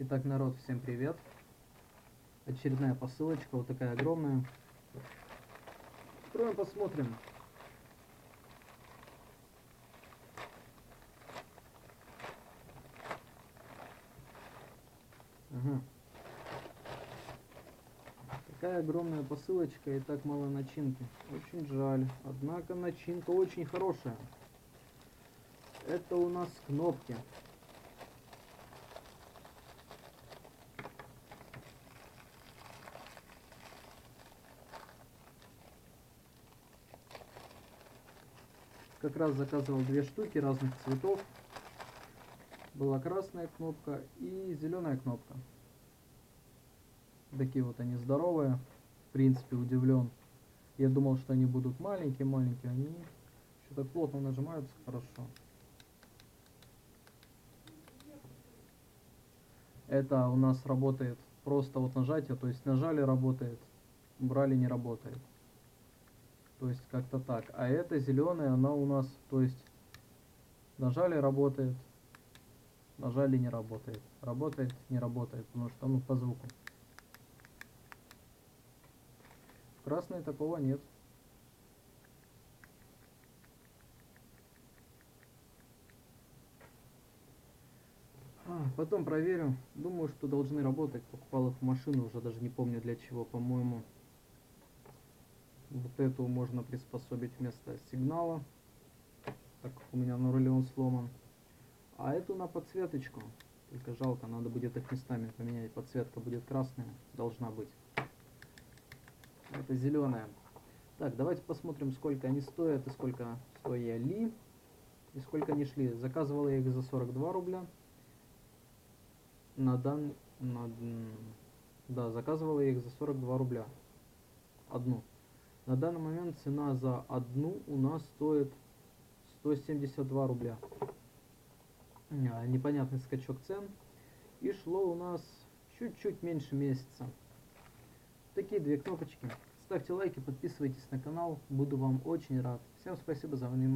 Итак, народ, всем привет. Очередная посылочка, вот такая огромная. Откроем, посмотрим. Ага. Такая огромная посылочка и так мало начинки. Очень жаль. Однако начинка очень хорошая. Это у нас кнопки. Как раз заказывал две штуки разных цветов. Была красная кнопка и зеленая кнопка. Такие вот они здоровые. В принципе, удивлен. Я думал, что они будут маленькие-маленькие. Они так плотно нажимаются хорошо. Это у нас работает просто вот нажатие, то есть нажали работает, убрали не работает. То есть как-то так. А эта зеленая, она у нас, то есть нажали работает, нажали не работает, работает не работает, потому что ну по звуку. В красной такого нет. А, потом проверю. Думаю, что должны работать. Покупал их в машину, уже даже не помню для чего, по-моему. Вот эту можно приспособить вместо сигнала, так как у меня на руле он сломан. А эту на подсветочку. Только жалко, надо будет их местами поменять. Подсветка будет красная, должна быть. Это зеленая. Так, давайте посмотрим, сколько они стоят и сколько стояли. И сколько они шли. Заказывал я их за 42 рубля на дан... На... Да, заказывала я их за 42 рубля. Одну. На данный момент цена за одну у нас стоит 172 рубля. А, непонятный скачок цен. И шло у нас чуть-чуть меньше месяца. Такие две кнопочки. Ставьте лайки, подписывайтесь на канал. Буду вам очень рад. Всем спасибо за внимание.